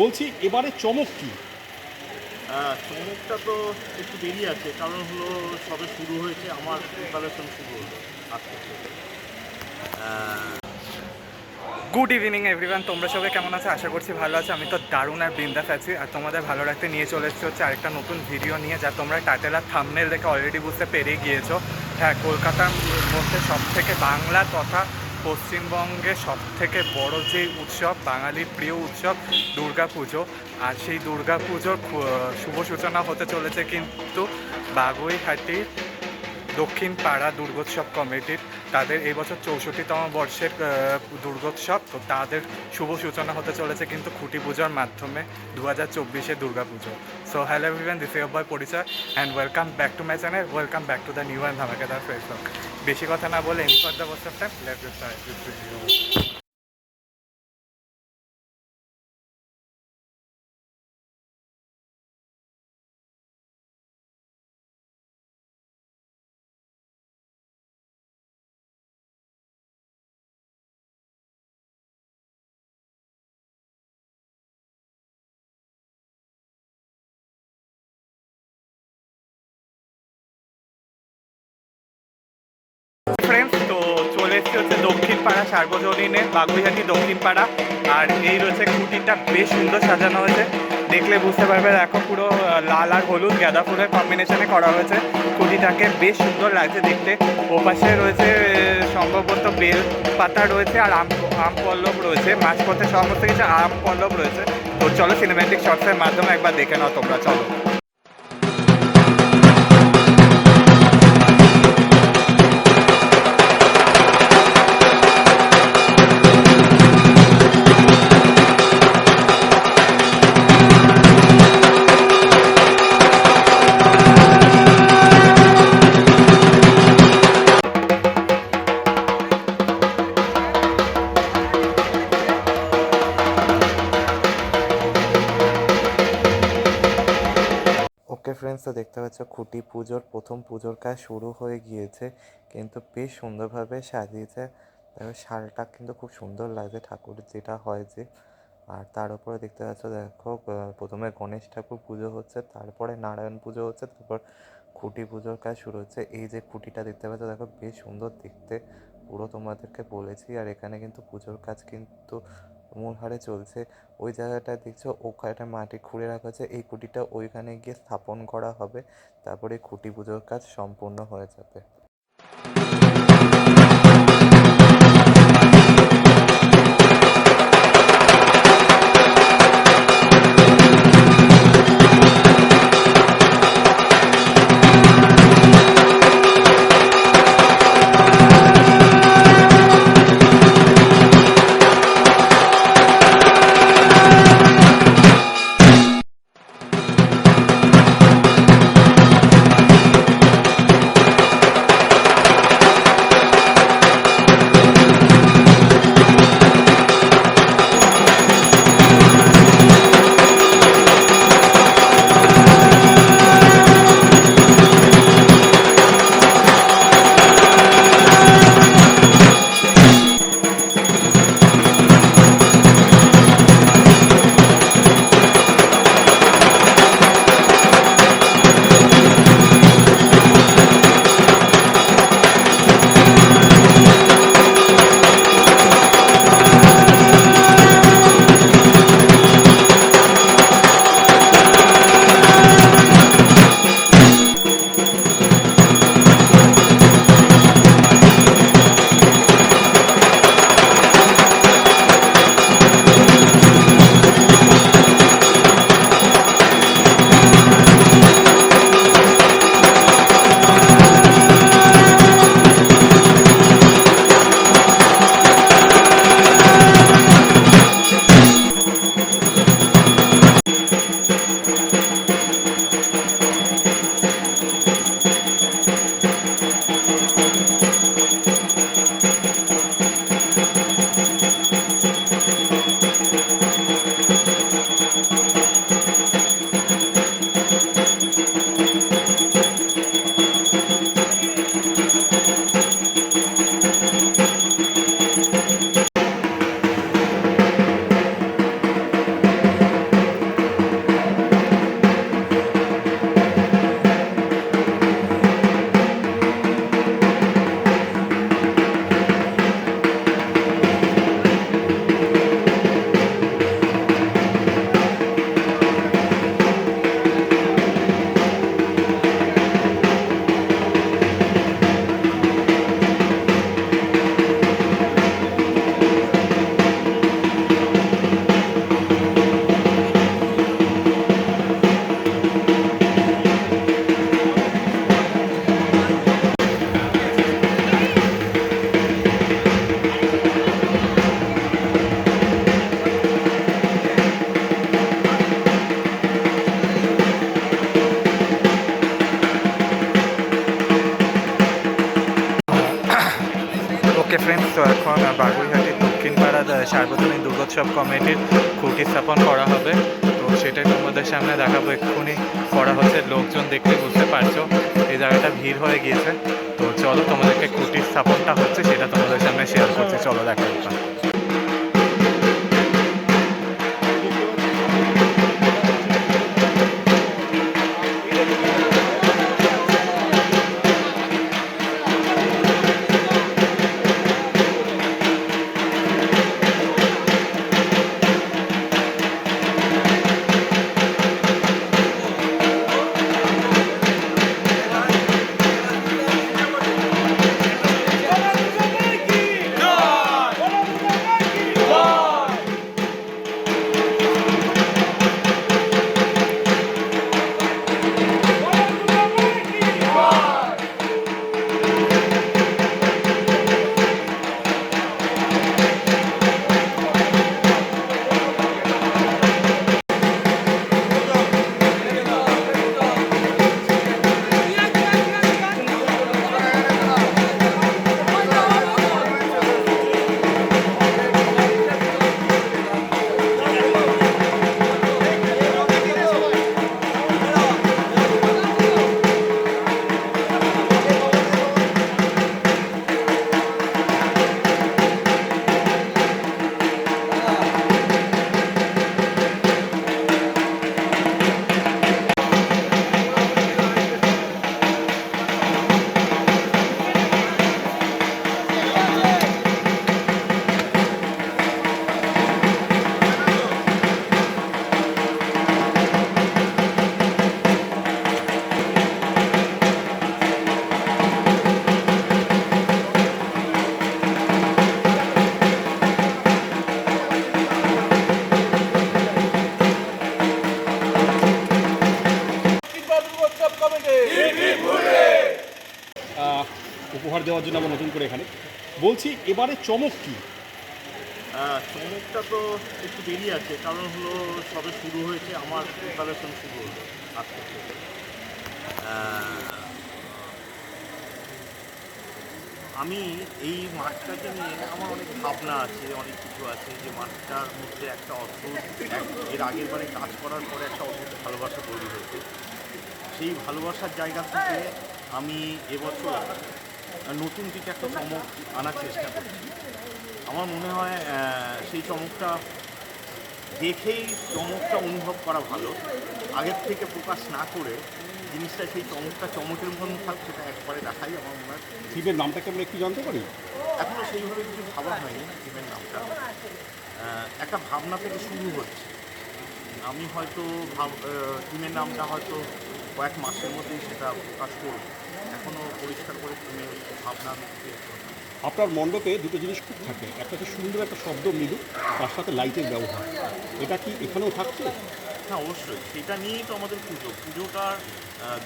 বলছি এবারে চমক কি? আহ, চমকটা তো একটু দেরি আছে কারণ হলো সবে শুরু হয়েছে আমার প্রিপারেশন শুরু হলো গুড ইভিনিং এভরিওয়ান তোমরা সবাই কেমন আছো? আশা করছি ভালো আছো। আমি তো দারুণ আর বিন্দাস আছি। আর তোমাদের ভালো রাখতে নিয়ে চলে এসেছি হচ্ছে আরেকটা নতুন ভিডিও নিয়ে যা তোমরা টাইটেল আর থামনেল দেখে অলরেডি বুঝতে পেরিয়ে গিয়েছো। হ্যাঁ কলকাতার মধ্যে সব থেকে বাংলা তথা পশ্চিমবঙ্গের সব থেকে বড় যে উৎসব, বাঙালির প্রিয় উৎসব দুর্গা পুজো। আর সেই দুর্গা পুজোর শুভ সূচনা হতে চলেছে কিন্তু বাগুইহাটির দক্ষিণ পাড়া দুর্গোৎসব কমিটির তাদের এই বছর চৌষট্টিতম বর্ষের দুর্গোৎসব। তো তাদের শুভ সূচনা হতে চলেছে কিন্তু খুঁটি পুজোর মাধ্যমে দু হাজার চব্বিশে Durga Puja so hello everyone this boy পরিচয় and welcome back to my channel welcome back to the new and ধামাকাদার Facebook বেশি কথা না বলে in for the boss of time let friends তো চলে এসেছি হচ্ছে দক্ষিণ পাড়া সার্বজনীনে, বাগুইহাটি দক্ষিণ পাড়া আর এই রয়েছে খুঁটিটা বেশ সুন্দর সাজানো হয়েছে। দেখলে বুঝতে পারবে, দেখো পুরো লাল আর হলুদ গাঁদা ফুলের কম্বিনেশনে করা হয়েছে। খুঁটিটাকে বেশ সুন্দর লাগছে দেখতে। ওপাশে রয়েছে সম্ভবত বেল পাতা রয়েছে আর আম আম পল্লব রয়েছে। মাঝপথে সমস্ত কিছু আম পল্লব রয়েছে। তো চলো সিনেম্যাটিক শর্টসের মাধ্যমে একবার দেখে নাও তোমরা, চলো। ফ্রেন্ডস তো দেখতে পাচ্ছ খুঁটি পুজোর, প্রথম পুজোর কাজ শুরু হয়ে গিয়েছে, কিন্তু বেশ সুন্দরভাবে সাজিয়েছে। শালটা কিন্তু খুব সুন্দর লাগছে ঠাকুর, যেটা হয় যে, আর তার উপরে দেখতে পাচ্ছ, দেখো প্রথমে গণেশ ঠাকুর পুজো হচ্ছে, তারপরে নারায়ণ পুজো হচ্ছে, তারপর খুঁটি পুজোর কাজ শুরু হচ্ছে। এই যে খুঁটিটা দেখতে পাচ্ছ, দেখো, বেশ সুন্দর দেখতে, পুরো তোমাদেরকে বলেছি। আর এখানে কিন্তু পুজোর কাজ কিন্তু মূল হারে চলছে। ওই জায়গাটা দেখছ, ওখানে মাটি খুঁড়ে রাখা আছে। এই খুঁটিটা ওইখানে গিয়ে স্থাপন করা হবে। তারপরে খুঁটি পুজোর কাজ সম্পূর্ণ হয়ে যাবে। দুর্গোৎসব কমিটির খুঁটি স্থাপন করা হবে। তো সেটাই তোমাদের সামনে দেখাবো এক্ষুনি। করা হচ্ছে, লোকজন দেখলে বুঝতে পারছ। এই জায়গাটা ভিড় হয়ে গিয়েছে। তো চলো তোমাদেরকে খুঁটি স্থাপনটা হচ্ছে, সেটা তোমাদের সামনে শেয়ার করছি। চলো দেখা উপহার দেওয়ার জন্য আমরা নতুন করে এখানে। বলছি এবারে চমক কি? আহ, চমকটা তো একটু দেরি আছে। কারণ হলো সবে শুরু হয়েছে আমার প্রিপারেশন শুরু হলো। থেকে। আমি এই মাঠটাকে নিয়ে আমার অনেক ভাবনা আছে অনেক কিছু আছে যে মাঠটার মধ্যে একটা অদ্ভুত এর আগের বারে কাজ করার পরে একটা অদ্ভুত ভালোবাসা তৈরি হয়েছে। সেই ভালোবাসার জায়গা থেকে আমি এবছর নতুন কিছু একটা চমক আনার চেষ্টা করছি আমার মনে হয় সেই চমকটা দেখেই চমকটা অনুভব করা ভালো। আগের থেকে প্রকাশ না করে জিনিসটা সেই চমকটা চমকের মতন থাক সেটা একবারে দেখাই আমার মনে হয়। থিমের নামটাকে আমরা একটু জানতে পারি? এখনও সেইভাবে কিছু ভাবা হয়নি টিমের নামটা। একটা ভাবনা থেকে শুরু হচ্ছে। আমি হয়তো ভাব টিমের নামটা হয়তো কয়েক মাসের মধ্যেই সেটা প্রকাশ করব। পরিষ্কার করে টিমের ভাবনা আমি আপনার মণ্ডপে দুটো জিনিস খুব থাকে। একটা হচ্ছে সুন্দর একটা শব্দ মৃদু তার সাথে লাইটের ব্যবহার। এটা কি এখানেও থাকছে? হ্যাঁ অবশ্যই। সেটা নিয়েই তো আমাদের পুজো। পুজোটার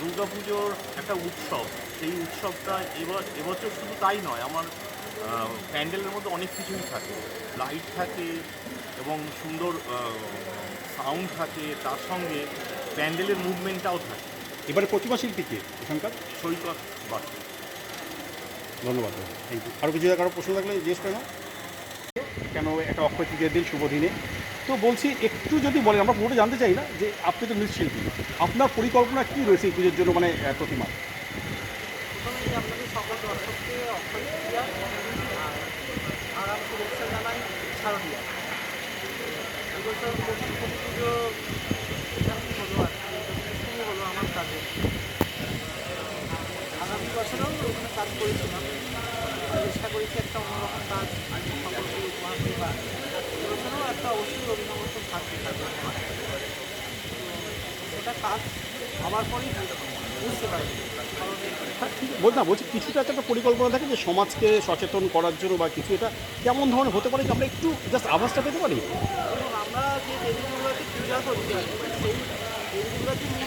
দুর্গা পুজোর একটা উৎসব। সেই উৎসবটা এবার এবছর শুধু তাই নয় আমার প্যান্ডেলের মধ্যে অনেক কিছুই থাকে। লাইট থাকে এবং সুন্দর সাউন্ড থাকে। তার সঙ্গে প্যান্ডেলের মুভমেন্টটাও থাকে। এবারে প্রতিমা শিল্পী কে এখানকার? সৈকত বাস ধন্যবাদ। থ্যাংক ইউ আরও কিছু কারও প্রশ্ন থাকলে জিজ্ঞেস করে নাও কেন একটা অক্ষয় তৃতীয় দিন শুভ দিনে? তো বলছি একটু যদি বলেন আমরা পুরোটা জানতে চাই না যে আপনি তো নৃত্যশিল্পী আপনার পরিকল্পনা কী রয়েছে এই পুজোর জন্য মানে প্রতিমা? আর শুভেচ্ছা জানাই শারদীয়া। এবছর পুজো এটা কি হলো আর কি এটা শুরু হলো আমার কাজে আগামী বছরেও ওখানে কাজ করেছিলাম চেষ্টা করেছি একটা অন্যরকম কাজ সকলকে উপহার দেওয়া এবছরেও একটা অবশ্যই অভিনবত্ব থাকবে সেটা কাজ আবার পরেই বুঝতে পারবে বল না, বলছি কিছুটা একটা পরিকল্পনা থাকে যে সমাজকে সচেতন করার জন্য বা কিছু, এটা কেমন ধরনের হতে পারে আমরা একটু জাস্ট আভাসটা পেতে পারি? আমরা যে দেবী দুর্গাকে পূজা করি সেই দেবী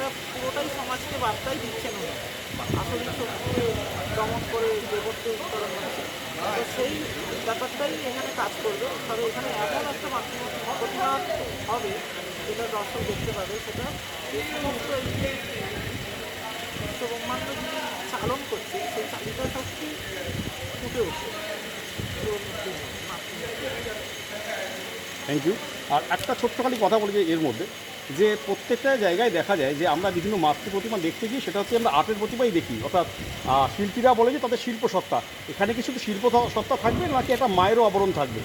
যে সেটা পুরোটাই সমাজকে বার্তাই দিচ্ছেন আসলে শক্তিকে দমন করে দেবত্ব উত্তরণ হচ্ছে। তো সেই ব্যাপারটাই এখানে কাজ করবে। তবে এখানে এমন একটা মাতৃ প্রতিমা হবে যেটা দর্শক দেখতে পাবে, সেটা যে বিশ্বব্রহ্মাণ্ড যিনি চালন করছে, সেই চালিকা শক্তি ফুটে মাতৃমূর্তি থ্যাংক ইউ আর একটা ছোট্ট খালি কথা বলি যে এর মধ্যে। যে প্রত্যেকটা জায়গায় দেখা যায় যে আমরা বিভিন্ন মাতৃ প্রতিমা দেখতে গিয়ে সেটা হচ্ছে আমরা আর্টের প্রতিমাই দেখি। অর্থাৎ শিল্পীরা বলে যে তাদের শিল্প সত্তা। এখানে কি শুধু শিল্প সত্তা থাকবে নাকি একটা মায়েরও আবরণ থাকবে?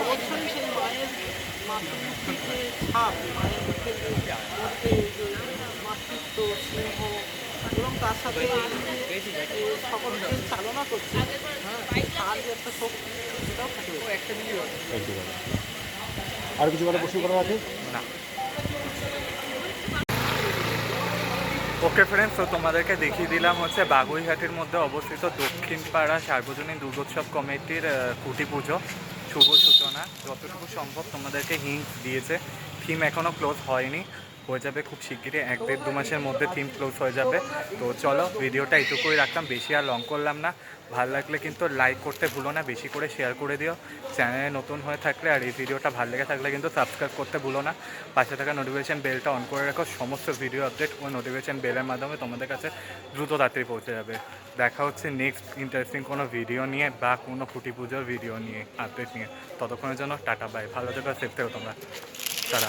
অবশ্যই সেই মায়ের ছাপ মায়ের মধ্যে যে মাতৃত্ব স্নেহ এবং তার সাথে চালনা করছে তার যে একটা শক্তি সেটাও আর কিছু কথা প্রশ্ন করার আছে? না। ওকে ফ্রেন্ডস তো তোমাদেরকে দেখিয়ে দিলাম হচ্ছে বাগুইহাটের মধ্যে অবস্থিত দক্ষিণ পাড়া সার্বজনীন দুর্গোৎসব কমিটির কুটি পুজো। শুভ সূচনা। যতটুকু সম্ভব তোমাদেরকে হিন্ট দিয়েছে থিম এখনও ক্লোজ হয়নি। হয়ে যাবে খুব শিগগিরই, এক দেড় দু মাসের মধ্যে থিম ক্লোজ হয়ে যাবে। তো চলো ভিডিওটা এটুকুই রাখলাম, বেশি আর লং করলাম না। ভালো লাগলে কিন্তু লাইক করতে ভুলো না, বেশি করে শেয়ার করে দিও। চ্যানেলে নতুন হয়ে থাকলে আর এই ভিডিওটা ভালো লেগে থাকলে কিন্তু সাবস্ক্রাইব করতে ভুলো না। পাশে থাকা নোটিফিকেশান বেলটা অন করে রাখো, সমস্ত ভিডিও আপডেট ও নোটিফিকেশান বেলের মাধ্যমে তোমাদের কাছে দ্রুত তাড়াতাড়ি পৌঁছে যাবে। দেখা হচ্ছে নেক্সট ইন্টারেস্টিং কোনো ভিডিও নিয়ে বা কোনো খুঁটি পুজোর ভিডিও নিয়ে আপডেট নিয়ে। ততক্ষণের জন্য টাটা বাই ভালো থেকো সেফ থেকো তোমরা। তারা